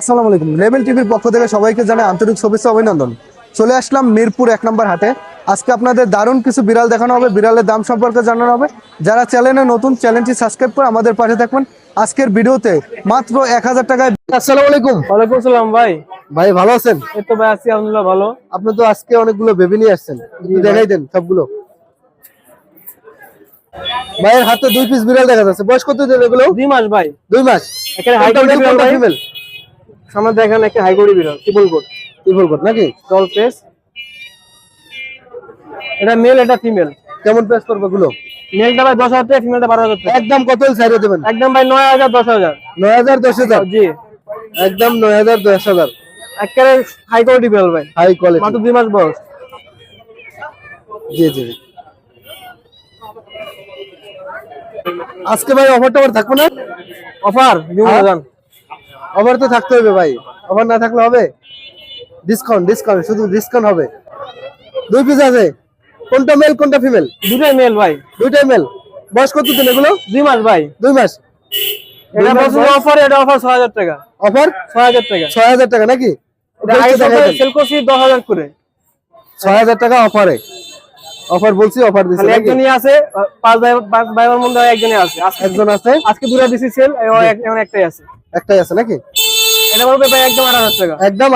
আসসালামু আলাইকুম। লেভেল টিভির পক্ষ থেকে সবাইকে জানাই আন্তরিক শুভেচ্ছা অভিনন্দন। চলে আসলাম মিরপুর এক নম্বর হাটে। আজকে আপনাদের দারুণ কিছু বিড়াল দেখানো হবে বিড়ালের দাম সম্পর্কে জানানো হবে। যারা চ্যানেলে নতুন চ্যানেলটি সাবস্ক্রাইব করে আমাদের পাশে থাকবেন। আজকের ভিডিওতে মাত্র এক হাজার টাকায় আসসালামু আলাইকুম। ওয়ালাইকুম আসসালাম ভাই। ভাই ভালো আছেন? এই তো ভাই আছি আলহামদুলিল্লাহ ভালো। আপনি তো আজকে অনেকগুলো বেবি নিয়ে আসছেন। দেখাই দেন সবগুলো। ভাইয়ের হাতে দুই পিস বিড়াল দেখা যাচ্ছে। বয়স কত দিন এগুলো? দুই মাস ভাই। দুই মাস। এখানে হাই বিড়াল ভাই? ফিমেল সামনে দেখেন একটা হাই কোয়ালিটি বিড়াল ট্রিপল কোট ত্রিপুর কোট নাকি? ডল ফেস এটা মেল এটা ফিমেল কেমন প্রাইস পড়বে গুলো মেলটা ভাই দশ হাজার টাকা ফিমেলটা বারো হাজার টাকা। একদম কত দেবেন? একদম ভাই নয় হাজার দশ হাজার। নয় হাজার দশ হাজার? জি। একদম নয় হাজার দশ হাজার। একেবারে হাই কোয়ালিটি বিড়াল ভাই। হাই কোয়ালিটি মাত্র দুই মাস বয়স। জি জি। আজকে ভাই অফার টফার থাকব না? অফার? জান অফার তো থাকতে হবে ভাই। অফার না থাকলে হবে? ডিসকাউন্ট ডিসকাউন্ট শুধু ডিসকাউন্ট হবে। দুই পিস আছে। কোনটা মেল কোনটা ফিমেল দুটাই মেল ভাই। দুইটাই মেল বয়স কত দিন এগুলো? দুই মাস ভাই। দুই মাস। এটা বছর অফার এটা অফার ছয় হাজার টাকা। অফার ছয় হাজার টাকা। ছয় হাজার টাকা নাকি? এটা সেল করছি দশ হাজার করে। ছয় হাজার টাকা অফারে অফার বলছি অফার নাকি? একজনই আছে পাঁচ ভাই পাঁচ ভাই মধ্যে একজনই আছে। আজকে একজন আছে? আজকে দুটো দিছি সেল এখন একটাই আছে। একটাই আছে নাকি? এটা ভাই একদম টাকা। একদম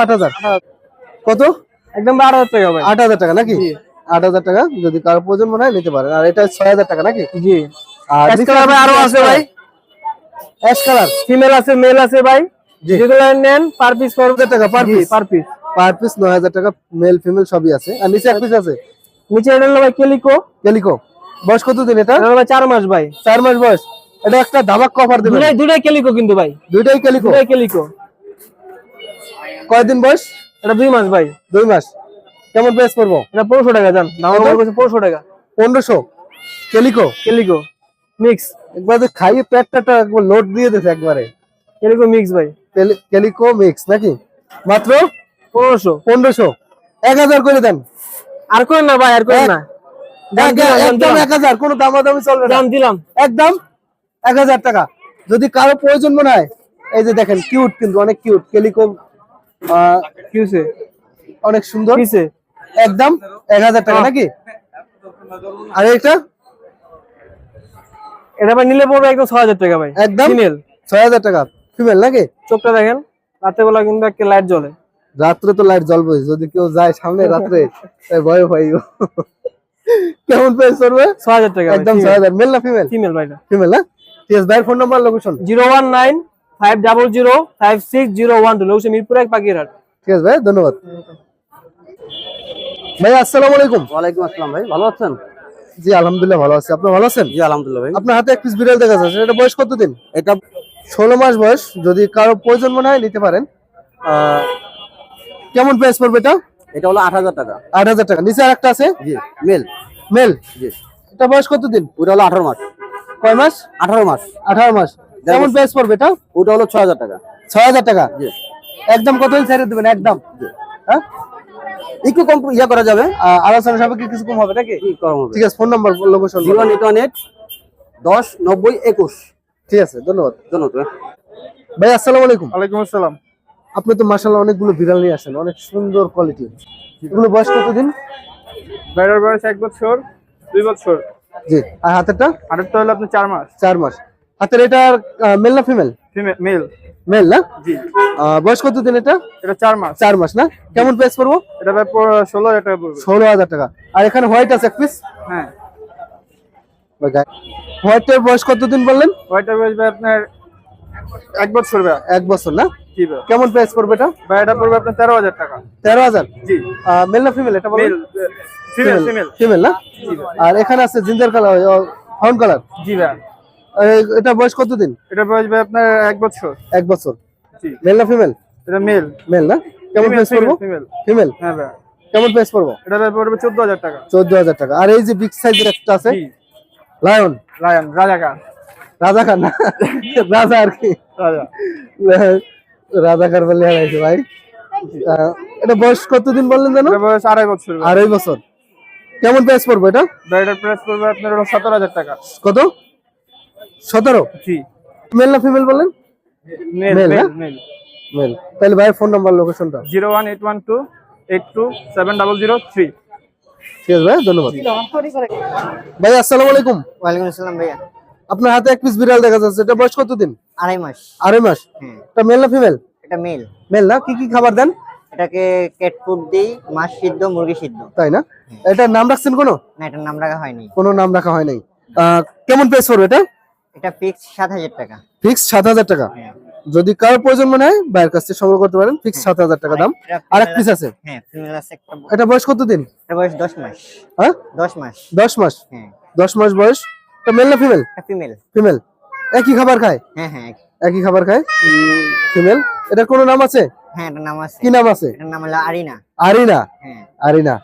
কত? একদম টাকা ভাই। নাকি? টাকা যদি কারও প্রয়োজন মনে হয় নিতে পারেন। আর এটা ছয় হাজার টাকা নাকি? জি। আর Ash ভাই আরও আছে ভাই। অ্যাশ কালার ফিমেল আছে মেল আছে ভাই। যেগুলো নেন পার পিস করবে। টাকা per piece? Per piece per piece নয় হাজার টাকা মেল ফিমেল সবই আছে। আর নিচে এক পিস আছে? নিচে এটা হলো ভাই কেলিকো। ক্যালিকো বয়স কত দিন এটা চার মাস ভাই। চার মাস বয়স। এটা একটা ধামাক কভার দেবেন। দুটাই দুটাই কেলিকো কিন্তু ভাই। দুইটাই কেলিকো দুটাই কেলিকো কয়দিন বয়স? এটা দুই মাস ভাই। দুই মাস। কেমন প্রাইস পড়ব? এটা পনেরোশো টাকা জান। দাম? করছে পনেরোশো টাকা। পনেরোশো? ক্যালিকো কেলিকো মিক্স একবার তো খাইয়ে পেটটা একবার লোড দিয়ে দিয়েছে একবারে। কেলিকো মিক্স ভাই। কেলিকো মিক্স নাকি? মাত্র? পনেরোশো। পনেরোশো। এক হাজার করে দেন। আর করেন না ভাই আর করেন না। একদম দিলাম। এক হাজার কোনো দামাদামি চলবে না। দাম দিলাম। একদম? এক হাজার টাকা। যদি কারও প্রয়োজন মনে হয় এই যে দেখেন কিউট কিন্তু অনেক কিউট কেলিকো কি হয়েছে অনেক সুন্দর। কিসে একদম এক হাজার টাকা নাকি? আর এটা এটা ভাই নিলে পড়বে একদম ছয় হাজার টাকা ভাই। একদম ফিমেল ছয় হাজার টাকা ফিমেল নাকি? চোখটা দেখেন রাতে বেলা কিন্তু একটা লাইট জ্বলে। রাত্রে তো লাইট জ্বলবে যদি কেউ যায় সামনে রাত্রে ভয় পাইও কেমন প্রাইস করবে ছয় হাজার টাকা একদম ছয় হাজার মেল না ফিমেল ফিমেল ভাইটা ফিমেল না? আছে ভাইয়ের phone number location zero one nine five double zero five six zero one two লোকসে Mirpur এক পাখিরহাট। আছে ভাই ধন্যবাদ। ভাই আসসালামু আলাইকুম। ওয়ালাইকুম আসসালাম ভাই ভালো আছেন? জি আলহামদুলিল্লাহ ভালো আছি। আপনি ভালো আছেন? জি আলহামদুলিল্লাহ ভাই। আপনার হাতে এক পিস বিড়াল দেখা যাচ্ছে এটা বয়স কত দিন এটা ষোলো মাস বয়স যদি কারও প্রয়োজন মনে হয় নিতে পারেন। আহ, কেমন প্রাইস পড়বে এটা? এটা হলো আট হাজার টাকা। আট হাজার টাকা। নিচে আর একটা আছে? জি মেল। মেল জি। এটা বয়স কত দিন ওটা হলো আঠারো মাস। কয় মাস? আঠারো মাস। আঠারো মাস। কেমন প্রাইস পড়বে এটা ওটা হলো ছয় হাজার টাকা। ছয় হাজার টাকা? জি। একদম কত ছেড়ে দেবেন? একদম? হ্যাঁ? একটু কম ইয়ে করা যাবে। আলোচনা সাপেক্ষে কিছু কম হবে নাকি? ঠিক আছে phone number location zero eight one eight দশ নব্বই একুশ। ঠিক আছে ধন্যবাদ। ধন্যবাদ ভাই। আসসালামু আলাইকুম। ওয়ালাইকুম আসসালাম। আপনি তো মাশাআল্লাহ অনেকগুলো বিড়াল নিয়ে আসেন অনেক সুন্দর কোয়ালিটি এগুলো বয়স কতদিন? বাইরের বয়স এক বছর দুই বছর। জি। আর হাতেরটা? আরেকটা হলো আপনার চার মাস। চার মাস। হাতের এটা মেল না ফিমেল ফিমেল মেল মেল না? জি। বয়স কত দিন এটা? এটা চার মাস। চার মাস না? কেমন প্রাইস পড়ব? এটা ভাই ষোলো হাজার টাকা পড়বে। ষোলো হাজার টাকা। আর এখানে হোয়াইট আছে এক পিস হ্যাঁ। হোয়াইটের বয়স কত দিন বললেন? ওইটা বয়স ভাই আপনার এক বছর ভাই। এক বছর না? কেমন প্রাইস পড়বে এটা? ভাই এটা পড়বে আপনার তেরো হাজার টাকা। তেরো হাজার? জি। মেল না ফিমেল এটা মেল ফিমেল না? আর এখানে আছে জিঞ্জার কালার ফাউন্ড কালার জি ভাই। এটা বয়স কত দিন এটা বয়স ভাই আপনার এক বছর। এক বছর। জি। মেল না ফিমেল এটা মেল মেল না? কেমন প্রাইস পড়ব ফিমেল ফিমেল হ্যাঁ ভাই। কেমন প্রাইস পড়ব এটা ভাই পড়বে চোদ্দ হাজার টাকা। চোদ্দ হাজার টাকা। আর এই যে বিগ সাইজের একটা আছে? জি। লায়ন রায়ান রাজাকার রাজা খান না? রাজা আর কি? রাজা রাজা খান বলে হারাইছে ভাই। এটা বয়স কতদিন বললেন জানো বয়স আড়াই বছর। আড়াই বছর। কেমন প্রাইস পড়বে এটা? এটার প্রাইস পড়বে আপনার হলো সতেরো হাজার টাকা। কত? সতেরো? জি। মেল না ফিমেল বললেন মেল মেল? মেল তাহলে ভাইয়ের ফোন নাম্বার লোকেশনটা zero one eight one two eight two seven double zero three. ঠিক আছে ভাই ধন্যবাদ। ভাই আসসালামু আলাইকুম। ওয়ালাইকুম আসসালাম ভাইয়া। আপনার হাতে এক পিস বিড়াল দেখা যাচ্ছে। এটা বয়স কতদিন? আড়াই মাস। আড়াই মাস। এটা মেল না ফিমেল এটা মেল মেল না? কি কি খাবার দেন? এটাকে দিই মাছ সিদ্ধ মুরগি সিদ্ধ। তাই না? এটার নাম রাখছেন কোনো? না এটার নাম রাখা হয়নি। কোনো নাম রাখা হয় নাই। আহ, কেমন প্রাইস পড়বে এটা? এটা ফিক্স সাত হাজার টাকা। ফিক্স সাত হাজার টাকা। হ্যাঁ। যদি কারোর প্রয়োজন মনে হয় বাইরের কাছ থেকে সংগ্রহ করতে পারেন। ফিক্স সাত হাজার টাকা দাম। আর এক পিস আছে- হ্যাঁ এটা বয়স কত দিন? এটা বয়স দশ মাস। হ্যাঁ? দশ মাস। দশ মাস? হ্যাঁ। দশ মাস বয়স। এটা মেল না ফিমেল ফিমেল ফিমেল একই খাবার খায়? হ্যাঁ হ্যাঁ একই খাবার খায়? ফিমেল এটা কোনো নাম আছে? হ্যাঁ এটার নাম আছে। কি নাম আছে? এটার নাম হলো আরিনা। আরিনা? হ্যাঁ। আরিনা।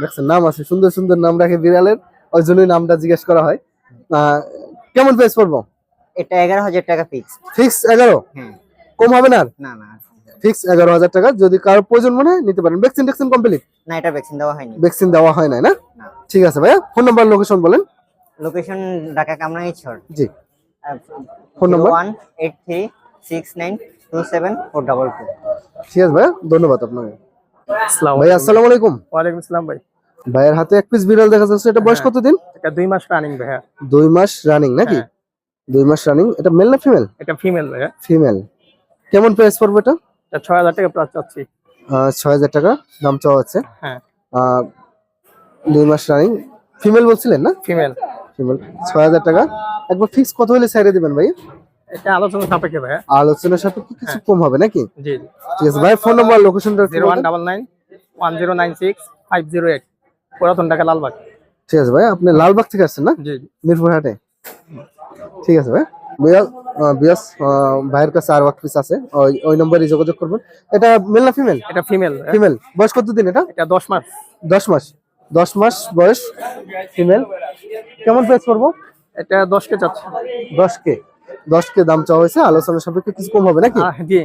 দেখছেন নাম আছে সুন্দর সুন্দর নাম রাখে বিড়ালের। ওই জন্যই নামটা জিজ্ঞেস করা হয়। কেমন প্রাইস পড়ব? এটা এগারো হাজার টাকা ফিক্স ফিক্স এগারো? হ্যাঁ। কম হবে না না না ফিক্স এগারো হাজার টাকা যদি কারোর প্রয়োজন মনে নিতে পারেন। ভ্যাকসিন ট্যাকসিন কমপ্লিট না এটা ভ্যাকসিন দেওয়া হয়নি। ভ্যাকসিন দেওয়া হয় নাই না? না। ঠিক আছে ভাইয়া ফোন নাম্বার লোকেশন বলেন। লোকেশন ঢাকা কামরাঙ্গীরচর জি। Phone number one eight three six nine two seven four double two ঠিক আছে ভাইয়া ধন্যবাদ আপনাকে। আসসালাম ভাই আসসালামু আলাইকুম। ওয়ালাইকুম আসসালাম ভাই। ভাইয়ের হাতে এক পিস বিড়াল দেখা যাচ্ছে এটা বয়স হ্যাঁ। কতদিন? এটা দুই মাস রানিং ভাইয়া। দুই মাস রানিং নাকি? হ্যাঁ। দুই মাস রানিং এটা মেল না ফিমেল এটা ফিমেল ভাইয়া। ফিমেল কেমন প্রাইস পড়বে এটা? এটা ছয় হাজার টাকা প্লাস চাচ্ছি। আহ, ছয় হাজার টাকা দাম চাওয়া হচ্ছে হ্যাঁ। আহ, দুই মাস রানিং ফিমেল বলছিলেন না? ফিমেল ফিমেল ছয় হাজার টাকা। একবার ফিক্স কত হলে সাইডে দিবেন ভাই? এটা আলোচনা সাপেক্ষে সাথে কিছু কম হবে নাকি? জি ঠিক আছে ভাই ফোন নাম্বার লোকেশনটা zero one double nine one zero nine six five zero eight পুরাতন ঢাকা লালবাগ। ঠিক আছে ভাই আপনি লালবাগ থেকে আসছেন না? জি মিরপুর হাটে? ঠিক আছে ভাই। বিয়াস ভাইয়ের কাছে আর আছে। ওই ওই নম্বরে যোগাযোগ করবেন। এটা মেল না ফিমেল এটা ফিমেল ফিমেল বয়স কত দিন এটা? এটা দশ মাস। দশ মাস। দশ মাস বয়স ফিমেল কেমন প্রাইস পড়ব? এটা দশ কে চাচ্ছে। দশ কে। দশ কে দাম চাওয়া হয়েছে আলোচনা সাপেক্ষে কিছু কম হবে নাকি? জি।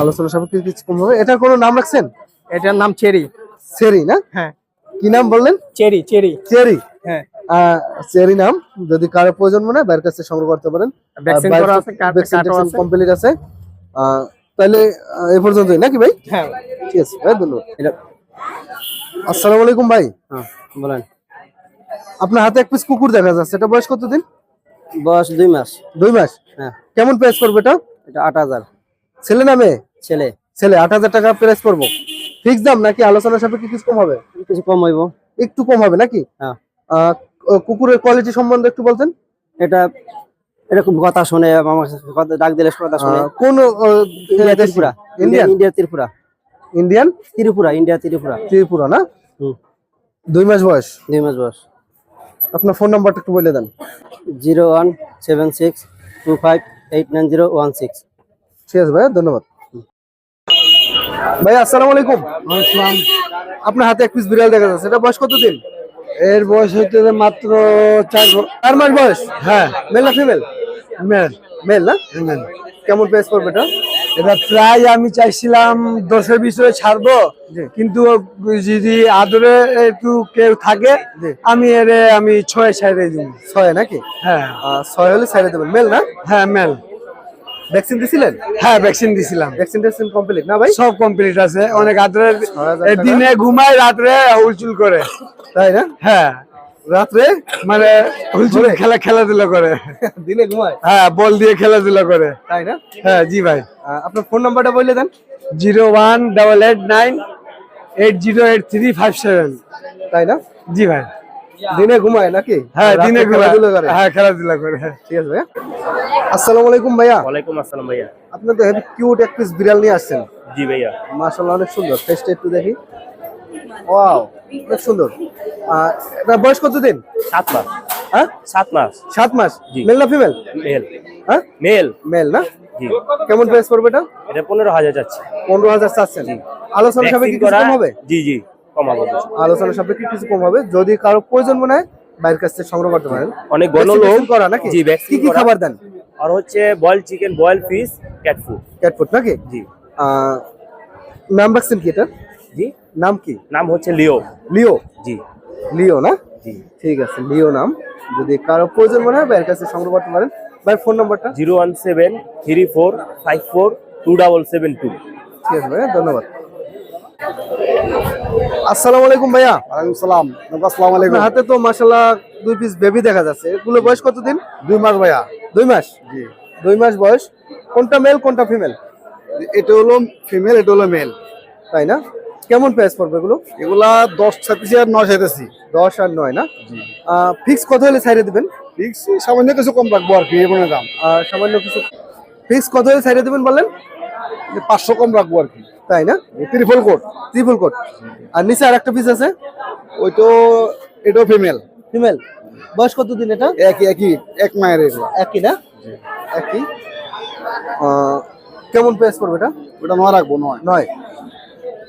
আলোচনা সাপেক্ষে কিছু কম হবে। এটার কোনো নাম রাখছেন? এটার নাম চেরি। চেরি না? হ্যাঁ। কি নাম বললেন? Cherry cherry. চেরি। হ্যাঁ। চেরি নাম যদি কারও প্রয়োজন মনে হয় বাইরের কাছে সংগ্রহ করতে পারেন। কমপ্লিট আছে তাহলে এই পর্যন্তই নাকি ভাই? হ্যাঁ। ঠিক আছে ভাই ধন্যবাদ। আসসালামু আলাইকুম ভাই। হ্যাঁ বলেন। আপনার হাতে এক পিস কুকুর দেখা যাচ্ছে এটা বয়স কতদিন? বয়স দুই মাস। দুই মাস? হ্যাঁ। কেমন প্রাইস পড়বে এটা? এটা আট হাজার। ছেলে না মেয়ে? ছেলে। ছেলে আট হাজার টাকা প্রাইস পড়ব। ফিক্স দাম নাকি আলোচনার সাপেক্ষে কিছু কম হবে? কিছু কম হইব। একটু কম হবে নাকি? হ্যাঁ। কুকুরের কোয়ালিটি সম্বন্ধে একটু বলতেন। এটা এরকম কথা শুনে আমার ডাক দিলে কথা শুনে। কোন Tripura. India Tripura. Indian Tripura India Tripura. Tripura না? হুম। দুই মাস বয়স? দুই মাস বয়স। আপনার ফোন নাম্বারটা একটু বলে দেন। Zero one seven six two five eight nine zero one six. ঠিক আছে ভাই ধন্যবাদ। ভাই আসসালামু আলাইকুম। আপনার হাতে এক পিস বিড়াল দেখা যাচ্ছে এটা বয়স কতদিন? এর বয়স হইতে মাত্র চার চার মাস বয়স? হ্যাঁ। মেল না ফিমেল মেল মেল না? কেমন প্রাইস পড়বে এটা? এটা প্রায় আমি চাইছিলাম দশের ভিতরে ছাড়বো কিন্তু যদি আদরে একটু কেউ থাকে আমি এর আমি ছয় সাইডে দিব। ছয় নাকি? হ্যাঁ। ছয় হলে সাইডে দেবেন। মেল না? হ্যাঁ মেল। ভ্যাকসিন দিছিলেন? হ্যাঁ ভ্যাকসিন দিছিলাম। ভ্যাকসিন ট্যাকসিন কমপ্লিট না ভাই? সব কমপ্লিট আছে। অনেক আদরে। দিনে ঘুমায় রাত্রে হুলচুল করে। তাই না? হ্যাঁ। রাত্রে মানে খেলা খেলাধুলা করে। দিনে ঘুমায়? হ্যাঁ বল দিয়ে খেলাধুলা করে। তাই না? হ্যাঁ জি ভাই। আপনার ফোন নাম্বারটা বলে দেন। Zero one double eight nine eight zero eight three five seven. তাই না? জি ভাই। দিনে ঘুমায় নাকি? হ্যাঁ দিনে খেলাধুলা করে। হ্যাঁ খেলাধুলা করে ঠিক আছে ভাইয়া। আসসালামু আলাইকুম ভাইয়া। ওয়ালাইকুম আসসালাম ভাইয়া। আপনি তো হেভি কিউট এক পিস বিড়াল নিয়ে আসছেন। জি ভাইয়া। মাশাআল্লাহ অনেক সুন্দর। ফেসটা একটু দেখি। ওয়াও অনেক সুন্দর। আহ, এটা বয়স কত দিন সাত মাস। হ্যাঁ? সাত মাস। সাত মাস? জি। মেল না ফিমেল মেল হ্যাঁ? মেল মেল না? জি। কেমন প্রাইস পড়বে এটা? এটা পনেরো হাজার যাচ্ছে। পনেরো হাজার চাচ্ছেন আলোচনা Vaccine কিছু কম হবে? জি জি কমাবো কিছু। আলোচনা সাপেক্ষে কিছু কম হবে। যদি কারও প্রয়োজন মনে হয় বাইরের কাছ থেকে সংগ্রহ করতে পারেন। অনেক গণ লোক করা নাকি? জি কি কি খাবার দেন? আর হচ্ছে boil chicken boil fish cat food cat food নাকি? জি। আহ, নাম রাখছেন কি এটা? নাম কি? নাম হচ্ছে লিও। লিও? জি। লিও না? জি। ঠিক আছে লিও নাম। যদি কারও প্রয়োজন মনে হয় বাইরের কাছে সংগ্রহ করতে পারেন। ভাই ফোন নাম্বারটা? Zero one seven three four five four two double seven two. ঠিক আছে ভাইয়া ধন্যবাদ। আসসালামু আলাইকুম ভাইয়া। ওয়ালাইকুম সালাম। আসসালামু আলাইকুম। হাতে তো মাশাআল্লাহ দুই পিস বেবি দেখা যাচ্ছে। এগুলো বয়স কতদিন? দুই মাস ভাইয়া। দুই মাস? জি। দুই মাস বয়স। কোনটা মেল কোনটা ফিমেল এটা হলো ফিমেল এটা হলো মেল তাই না? কেমন প্রাইস পড়বে এগুলো? এগুলা দশ ছাত্রী আর নয় চাইতেছি দশ আর নয় না? ফিক্স কত হলে ছাইড়ে দিবেন? ফিক্স সামান্য কিছু কম রাখব আর কি এগুলোর দাম। আর সামান্য কিছু ফিক্স কত হলে ছাইড়ে দিবেন বললেন? পাঁচশো কম রাখব আর কি। তাই না? ত্রিফল কোট ট্রিপল কোট আর নিচে আর একটা পিস আছে? ওই তো এটাও ফিমেল ফিমেল বয়স কত দিন এটা? একই একই এক মায়ের একই না? একই। কেমন প্রাইস পড়বে এটা? ওটা নয় রাখব নয়। নয়।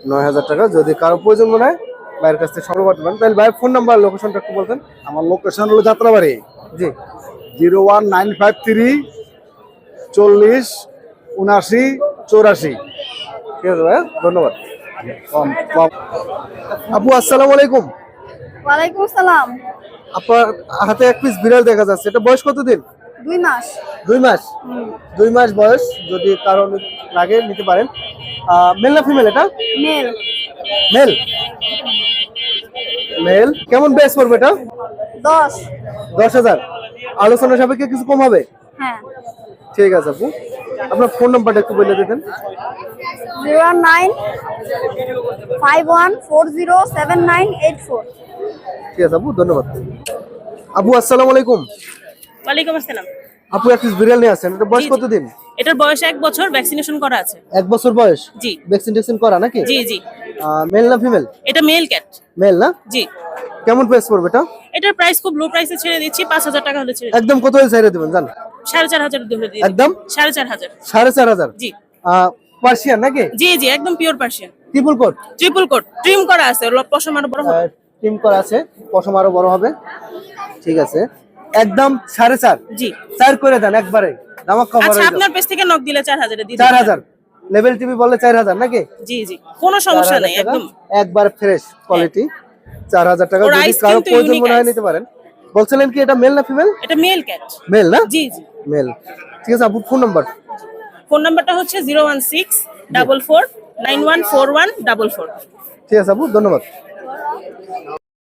নয় হাজার টাকা। যদি কারও প্রয়োজন মনে হয় ভাইয়ের কাছ থেকে সংগ্রহ করতে পারেন। তাহলে ভাইয়ের ফোন নাম্বার লোকেশনটা একটু বলতেন। আমার লোকেশন হলো যাত্রাবাড়ি। জি। Zero one nine five three চল্লিশ উনাশি চৌরাশি। ঠিক আছে ভাইয়া ধন্যবাদ। আপু আসসালামু আলাইকুম। ওয়ালাইকুম আসসালাম। আপনার হাতে এক পিস বিড়াল দেখা যাচ্ছে এটা বয়স কত দিন দুই মাস। দুই মাস? দুই মাস বয়স যদি কারও লাগে নিতে পারেন। মেল না ফিমেল এটা? মেল মেল মেল কেমন বেস পড়বে এটা? দশ। দশ হাজার। আলোচনা সাপেক্ষে কিছু কম হবে? হ্যাঁ। ঠিক আছে আপু। আপনার ফোন নাম্বারটা একটু বলে দিতেন। Zero nine five one four zero seven nine eight four. ঠিক আছে আপু ধন্যবাদ। আপু আসসালামু আলাইকুম। ওয়ালাইকুম আসসালাম। আপু এক পিস বিড়াল নিয়ে আসছেন। এটা বয়স। কতদিন? এটার বয়স এক বছর ভ্যাকসিনেশন করা আছে। এক বছর বয়স? জি। ভ্যাকসিন ট্যাকসিন করা নাকি? জি জি। মেল না ফিমেল এটা মেল ক্যাট মেল না? জি। কেমন প্রাইস পড়বে এটা? এটার প্রাইস খুব লো প্রাইসে ছেড়ে দিচ্ছি পাঁচ হাজার টাকা হলে ছেড়ে একদম কত হয়ে ছাইড়ে দেবেন জান? সাড়ে চার হাজার ধরে দিয়ে দিচ্ছি। একদম? সাড়ে চার হাজার। সাড়ে চার হাজার? জি। পার্সিয়ান নাকি? জি জি একদম pure Persian triple coat triple coat trim করা আছে পশম আরও বড় হবে। টিম করা আছে পশম আরও বড় হবে। ঠিক আছে। একদম সাড়ে চার। জি। চার করে দেন একবারে। নামাক কভার আচ্ছা আপনার পেজ থেকে নক দিলে চার হাজারে দিয়ে চার হাজার। লেভেল টিভি চার হাজার নাকি? জি জি। কোনো সমস্যা নেই একদম। একবার ফ্রেশ কোয়ালিটি চার হাজার টাকা যদি কারও প্রয়োজন মনে হয় নিতে পারেন। বলছিলেন কি এটা মেল না ফিমেল এটা মেল ক্যাট মেল না? জি জি। মেল ঠিক আছে আপু ফোন নাম্বার ফোন নাম্বারটা হচ্ছে zero one six double four nine one four one double four ঠিক আছে আপু ধন্যবাদ।